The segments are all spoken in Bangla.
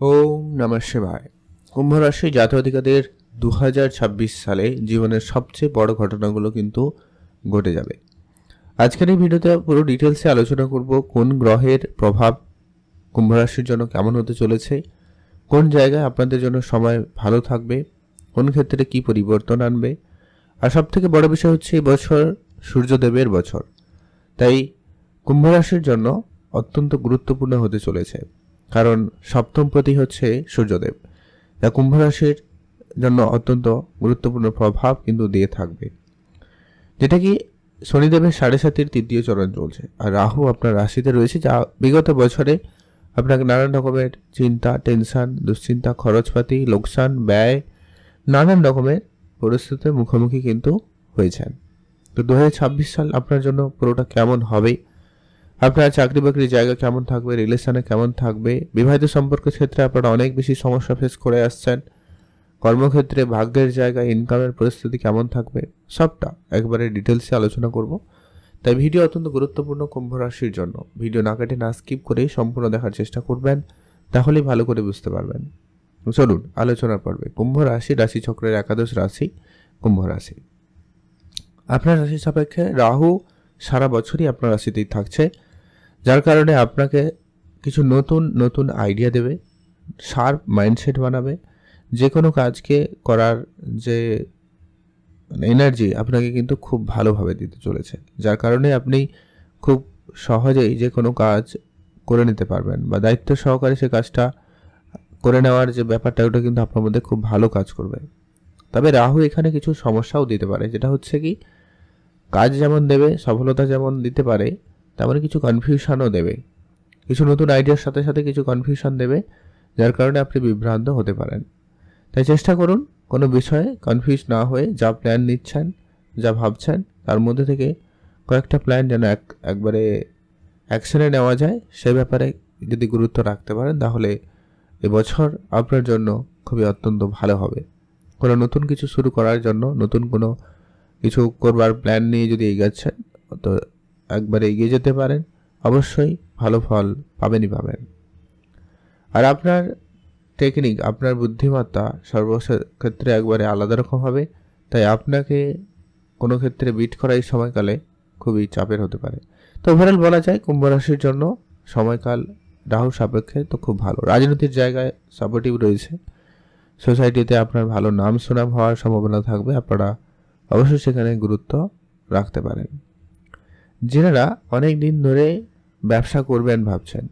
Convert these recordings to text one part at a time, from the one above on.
ওম নমঃ শিবায়। কুম্ভ রাশি জাতকাধিকাদের দু হাজার ছাব্বিশ সালে জীবনের সবচেয়ে বড় ঘটনাগুলো কিন্তু ঘটে যাবে। আজকের এই ভিডিওতে পুরো ডিটেলসে আলোচনা করব কোন গ্রহের প্রভাব কুম্ভ রাশির জন্য কেমন হতে চলেছে, কোন জায়গায় আপনাদের জন্য সময় ভালো থাকবে, কোন ক্ষেত্রে কি পরিবর্তন আনবে, আর সব থেকে বড় বিষয় হচ্ছে এই বছর সূর্যদেবের বছর। তাই কুম্ভ রাশির জন্য অত্যন্ত গুরুত্বপূর্ণ হতে চলেছে। কারণ সপ্তম প্রতি হচ্ছে সূর্যদেব। যা কুম্ভ রাশির জন্য অত্যন্ত গুরুত্বপূর্ণ প্রভাব কিন্তু দিয়ে থাকবে। যেটা কি শনিদেবের সাড়ে সাতির তৃতীয় চরণ চলছে। আর রাহু আপনার রাশিতে রয়েছে, যা বিগত বছরে আপনাকে নানান রকমের চিন্তা, টেনশন, দুশ্চিন্তা, খরচপাতি, লোকসান, ব্যয়, নানান রকমের পরিস্থিতির মুখোমুখি কিন্তু হয়েছেন। তো দু হাজার ছাব্বিশ সাল আপনার জন্য পুরোটা কেমন হবে আপনার চাকরি বাকরির জায়গা কেমন থাকবে রিলেশনে কেমন থাকবে? বিবাহিত সম্পর্কের ক্ষেত্রে আপনারা অনেক বেশি সমস্যা ফেস করে আসছেন। কর্মক্ষেত্রে ভাগ্যের জায়গায় ইনকামের পরিস্থিতি কেমন থাকবে? সবটা একবারে ডিটেলসে আলোচনা করব। তাই ভিডিও অত্যন্ত গুরুত্বপূর্ণ কুম্ভ রাশির জন্য। ভিডিও না কেটে না স্কিপ করে সম্পূর্ণ দেখার চেষ্টা করবেন, তাহলেই ভালো করে বুঝতে পারবেন। চলুন, আলোচনার পর্বে। কুম্ভ রাশি রাশি চক্রের একাদশ রাশি, কুম্ভ রাশি। আপনার রাশি সাপেক্ষে রাহু সারা বছরই আপনার রাশিতেই থাকছে। যার কারণে আপনাকে কিছু নতুন নতুন আইডিয়া দেবে শার্প মাইন্ডসেট বানাবে যে কোনো কাজকে করার যে এনার্জি আপনাকে কিন্তু খুব ভালোভাবে দিতে চলেছে। যার কারণে আপনি খুব সহজেই যে কোনো কাজ করে নিতে পারবেন বা দায়িত্ব সহকারে সে কাজটা করে নেওয়ার যে ব্যাপারটা, ওটা কিন্তু আপনার মধ্যে খুব ভালো কাজ করবে। তবে রাহু এখানে কিছু সমস্যাও দিতে পারে, যেটা হচ্ছে কি, কাজ যেমন দেবে, সফলতা যেমন দিতে পারে তেমন কিছু কনফিউশনও দেবে। কিছু নতুন আইডিয়ার সাথে সাথে কিছু কনফিউশন দেবে, যার কারণে আপনি বিভ্রান্ত হতে পারেন। তাই চেষ্টা করুন কোনো বিষয়ে কনফিউজ না হয়ে যা প্ল্যান নিচ্ছেন, যা ভাবছেন, তার মধ্যে থেকে কয়েকটা প্ল্যান যেন এক, একবারে অ্যাকশনে নেওয়া যায় সে ব্যাপারে যদি গুরুত্ব রাখতে পারেন, তাহলে এবছর আপনার জন্য খুবই অত্যন্ত ভালো হবে। কোনো নতুন কিছু শুরু করার জন্য, নতুন কোনো কিছু করবার প্ল্যান নিয়ে যদি এগাচ্ছেন, তো একবারে এগিয়ে যেতে পারেন, অবশ্যই ভালো ফল পাবেনই পাবেন। আর আপনার টেকনিক আপনার বুদ্ধিমত্তা সর্বক্ষেত্রে একবারে আলাদা রকম হবে, তাই আপনাকে কোনো ক্ষেত্রে বিট করা এই সময়কালে খুবই চাপের হতে পারে। তো ওভারঅল বলা যায়, কুম্ভ রাশির জন্য সময়কাল রাহু সাপেক্ষে তো খুব ভালো। রাজনীতির জায়গায় সাপোর্টিভ রয়েছে। সোসাইটিতে আপনার ভালো নাম সুনাম হওয়ার সম্ভাবনা থাকবে, আপনারা অবশ্যই সেখানে গুরুত্ব রাখতে পারেন। যারা অনেক দিন ধরে ব্যবসা করবেন ভাবছেন।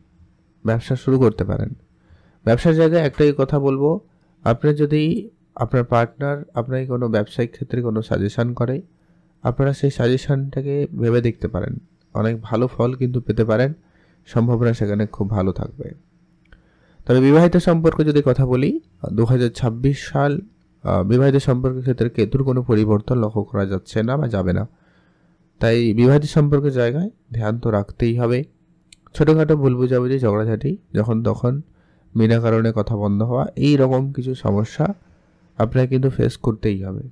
ব্যবসা শুরু করতে পারেন। ব্যবসার জায়গায় একটাই কথা বলব আপনার যদি আপনার পার্টনার আপনাকে কোনো ব্যবসায়িক ক্ষেত্রে কোনো সাজেশান করে, আপনারা সেই সাজেশানটাকে ভেবে দেখতে পারেন। অনেক ভালো ফল কিন্তু পেতে পারেন, সম্ভাবনা সেখানে খুব ভালো থাকবে। তবে বিবাহিত সম্পর্কে যদি কথা বলি দু হাজার ছাব্বিশ সাল বিবাহিত সম্পর্কের ক্ষেত্রে কেতুর কোনো পরিবর্তন লক্ষ্য করা যাচ্ছে না বা যাবে না। তাই বিবাহিত সম্পর্কের জায়গায় ধ্যান তো রাখতেই হবে। ছোটোখাটো ভুল বুঝাবুঝি, ঝগড়াঝাটি, যখন তখন বিনা কারণে কথা বন্ধ হওয়া, এই রকম কিছু সমস্যা আপনাকে কিন্তু ফেস করতেই হবে।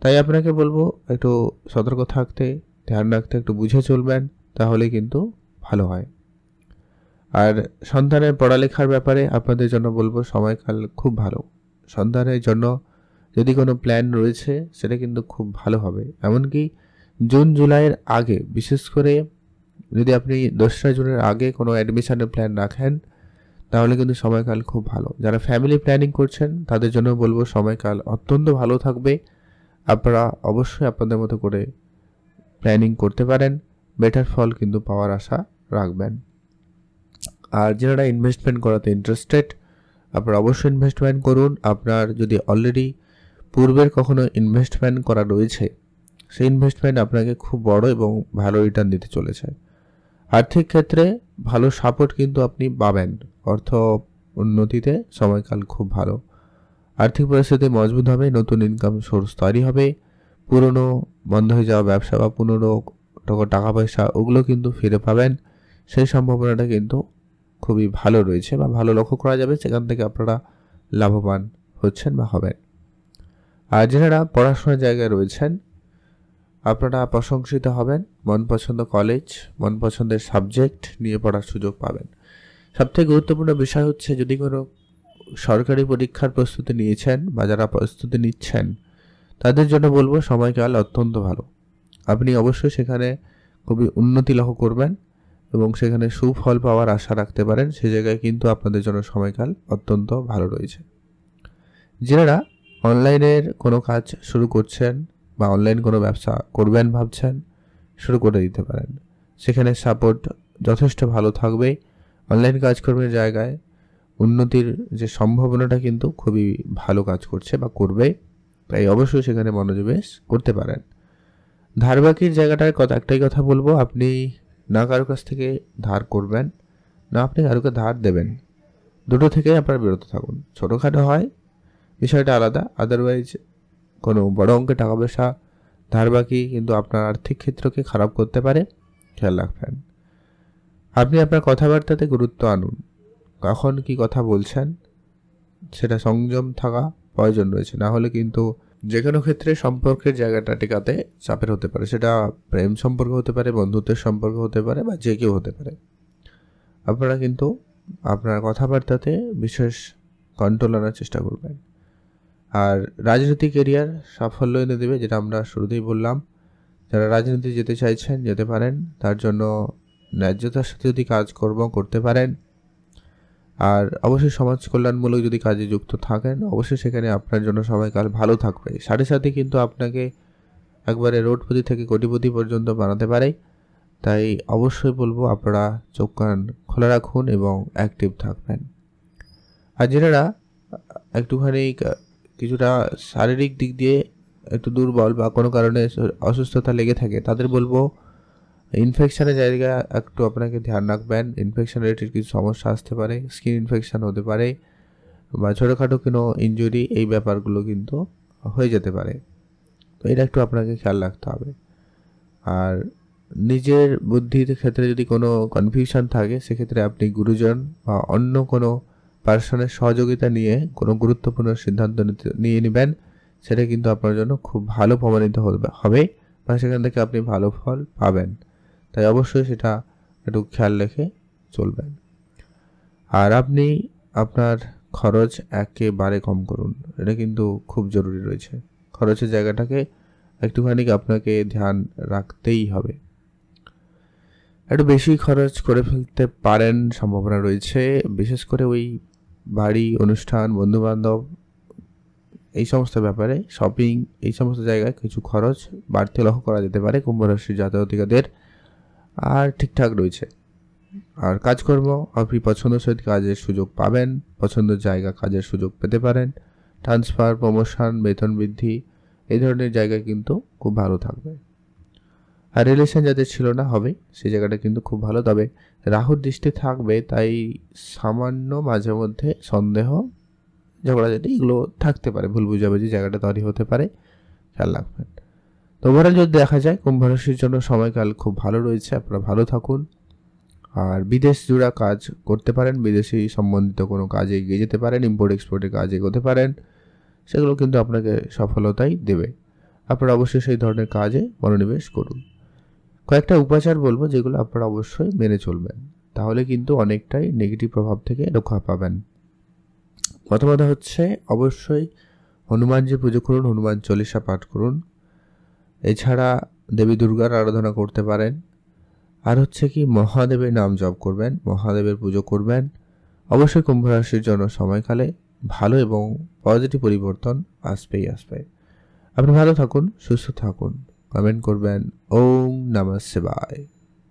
তাই আপনাকে বলব, একটু সতর্ক থাকতে, ধ্যান রাখতে, একটু বুঝে চলবেন, তাহলে কিন্তু ভালো হয়। আর সন্তানের পড়ালেখার ব্যাপারে আপনাদের জন্য বলব, সময়কাল খুব ভালো। সন্তানের জন্য যদি কোনো প্ল্যান রয়েছে, সেটা কিন্তু খুব ভালো হবে। এমনকি জুন, জুলাইয়ের আগে, বিশেষ করে যদি আপনি দোসরা জুনের আগে কোনো অ্যাডমিশনের প্ল্যান রাখেন তাহলে কিন্তু সময়কাল খুব ভালো। যারা ফ্যামিলি প্ল্যানিং করছেন, তাদের জন্য বলব সময়কাল অত্যন্ত ভালো থাকবে। আপনারা অবশ্যই আপনাদের মতো করে প্ল্যানিং করতে পারেন। বেটার ফল কিন্তু পাওয়ার আশা রাখবেন। আর যারা ইনভেস্টমেন্ট করাতে ইন্টারেস্টেড আপনারা অবশ্যই ইনভেস্টমেন্ট করুন। আপনার যদি অলরেডি পূর্বের কখনো ইনভেস্টমেন্ট করা রয়েছে সেই ইনভেস্টমেন্ট আপনাকে খুব বড় এবং ভালো রিটার্ন দিতে চলেছে। আর্থিক ক্ষেত্রে ভালো সাপোর্ট কিন্তু আপনি পাবেন। অর্থ উন্নতিতে সময়কাল খুব ভালো। আর্থিক পরিস্থিতি মজবুত হবে, নতুন ইনকাম সোর্স তৈরি হবে। পুরনো বন্ধ হয়ে যাওয়া ব্যবসা বা পুরনো টাকা পয়সা, ওগুলো কিন্তু ফিরে পাবেন। সেই সম্ভাবনাটা কিন্তু খুবই ভালো রয়েছে বা ভালো লক্ষ্য করা যাবে, সেখান থেকে আপনারা লাভবান হচ্ছেন বা হবেন। আর যারা পড়াশোনার জায়গায় রয়েছেন আপনারা প্রশংসিত হবেন মন পছন্দ কলেজ মন পছন্দের সাবজেক্ট নিয়ে পড়ার সুযোগ পাবেন। সবথেকে গুরুত্বপূর্ণ বিষয় হচ্ছে, যদি কোনো সরকারি পরীক্ষার প্রস্তুতি নিয়েছেন বা যারা প্রস্তুতি নিচ্ছেন, তাদের জন্য বলব, সময়কাল অত্যন্ত ভালো। আপনি অবশ্যই সেখানে খুবই উন্নতি লক্ষ্য করবেন এবং সেখানে সুফল পাওয়ার আশা রাখতে পারেন। সে জায়গায় কিন্তু আপনাদের জন্য সময়কাল অত্যন্ত ভালো রয়েছে। যারা অনলাইনের কোনো কাজ শুরু করছেন বা অনলাইন কোনো ব্যবসা করবেন ভাবছেন, শুরু করে দিতে পারেন। সেখানে সাপোর্ট যথেষ্ট ভালো থাকবে অনলাইন কাজকর্মের জায়গায় উন্নতির যে সম্ভাবনাটা কিন্তু খুবই ভালো কাজ করছে বা করবে তাই অবশ্যই সেখানে মনোনিবেশ করতে পারেন। ধারবাকির জায়গাটার কথা, একটাই কথা বলব, আপনি না কারও কাছ থেকে ধার করবেন, না আপনি কারোকে ধার দেবেন। দুটো থেকেই আপনার বিরত থাকুন। ছোটোখাটো হয়, বিষয়টা আলাদা আদারওয়াইজ কোনো বড় অঙ্কের টাকা পয়সা ধার বাকি, কিন্তু আপনার আর্থিক ক্ষেত্রকে খারাপ করতে পারে, খেয়াল রাখবেন। আপনি আপনার কথাবার্তাতে গুরুত্ব আনুন। কখন কি কথা বলছেন, সেটা সংযম থাকা প্রয়োজন রয়েছে। না হলে কিন্তু যে কোনো ক্ষেত্রে সম্পর্কের জায়গাটা টেকাতে চাপের হতে পারে। সেটা প্রেম সম্পর্ক হতে পারে, বন্ধুত্বের সম্পর্ক হতে পারে, বা যে কেউ হতে পারে। আপনারা কিন্তু আপনার কথাবার্তাতে বিশেষ কন্ট্রোল আনার চেষ্টা করবেন। আর রাজনৈতিক এরিয়ার সাফল্য এনে দেবে, যেটা আমরা শুরুতেই বললাম। যারা রাজনীতি যেতে চাইছেন, যেতে পারেন। তার জন্য ন্যায্যতার সাথে যদি কাজকর্ম করতে পারেন, আর অবশ্যই সমাজ কল্যাণমূলক যদি কাজে যুক্ত থাকেন, অবশ্যই সেখানে আপনার জন্য সময়কাল ভালো থাকবে। সাথে সাথে কিন্তু আপনাকে একবারে রোডপতি থেকে কোটিপতি পর্যন্ত বানাতে পারে। তাই অবশ্যই বলব, আপনারা চোখ কান খোলা রাখুন এবং অ্যাক্টিভ থাকবেন। আর যারা একটুখানি কিছুটা শারীরিক দিক দিয়ে একটু দুর্বল বা কোনো কারণে অসুস্থতা লেগে থাকে, তাদের বলব ইনফেকশনের জায়গা একটু আপনাকে ধ্যান রাখবেন। ইনফেকশন রিলেটেড কিছু সমস্যা আসতে পারে স্কিন ইনফেকশন হতে পারে বা ছোটোখাটো কোনো ইনজুরি এই ব্যাপারগুলো কিন্তু হয়ে যেতে পারে। তো এটা একটু আপনাকে খেয়াল রাখতে হবে। আর নিজের বুদ্ধির ক্ষেত্রে যদি কোনো কনফিউশন থাকে, সেক্ষেত্রে আপনি গুরুজন বা অন্য কোনো পার্সনের সহযোগিতা নিয়ে কোনো গুরুত্বপূর্ণ সিদ্ধান্ত নিয়ে নেবেন, সেটা কিন্তু আপনার জন্য খুব ভালো প্রমাণিত হবে বা সেখান থেকে আপনি ভালো ফল পাবেন। তাই অবশ্যই সেটা একটু খেয়াল রেখে চলবেন। আর আপনি আপনার খরচ একেবারে কম করুন। এটা কিন্তু খুব জরুরি রয়েছে। খরচের জায়গাটাকে একটুখানি আপনাকে ধ্যান রাখতেই হবে। একটু বেশি খরচ করে ফেলতে পারেন সম্ভাবনা রয়েছে। বিশেষ করে ওই বাড়ি, অনুষ্ঠান, বন্ধুবান্ধব, এই সমস্ত ব্যাপারে শপিং এই সমস্ত জায়গায় কিছু খরচ বাড়তি লক্ষ্য করা যেতে পারে কুম্ভ রাশির জাতকদের। আর ঠিকঠাক রয়েছে। আর কাজকর্ম আপনি পছন্দ সহিত কাজের সুযোগ পাবেন, পছন্দের জায়গা কাজের সুযোগ পেতে পারেন। ট্রান্সফার প্রমোশন বেতন বৃদ্ধি, এই ধরনের জায়গা কিন্তু খুব ভালো থাকবে। আর রিলেশন যাদের ছিল না হবে, সেই জায়গাটা কিন্তু খুব ভালো। তবে রাহুর দৃষ্টি থাকবে, তাই সামান্য মাঝে মধ্যে সন্দেহ, ঝগড়া যেটি, এগুলো থাকতে পারে। ভুল বুঝাবুঝি জায়গাটা তৈরি হতে পারে, খেয়াল রাখবেন। তো ওভারঅল যদি দেখা যায়, কুম্ভ রাশির জন্য সময়কাল খুব ভালো রয়েছে, আপনারা ভালো থাকুন। আর বিদেশ জুড়া কাজ করতে পারেন, বিদেশি সম্বন্ধিত কোনো কাজে এগিয়ে যেতে পারেন ইম্পোর্ট এক্সপোর্টের কাজ এগোতে পারেন, সেগুলো কিন্তু আপনাকে সফলতাই দেবে। আপনারা অবশ্যই সেই ধরনের কাজে মনোনিবেশ করুন। কয়েকটা উপাচার বলব যেগুলো আপনারা অবশ্যই মেনে চলবেন। তাহলে কিন্তু অনেকটাই নেগেটিভ প্রভাব থেকে রক্ষা পাবেন। প্রথমত হচ্ছে অবশ্যই হনুমানজি পুজো করুন, হনুমান চল্লিশা পাঠ করুন। এছাড়া দেবী দুর্গার আরাধনা করতে পারেন। আর হচ্ছে কি মহাদেবের নাম জপ করবেন, মহাদেবের পুজো করবেন। অবশ্যই কুম্ভ রাশির জন্য সময়কালে ভালো এবং পজিটিভ পরিবর্তন আসবেই আসবে। আপনি ভালো থাকুন, সুস্থ থাকুন। কমেন্ট করবেন। ওম নমঃ শিবায়।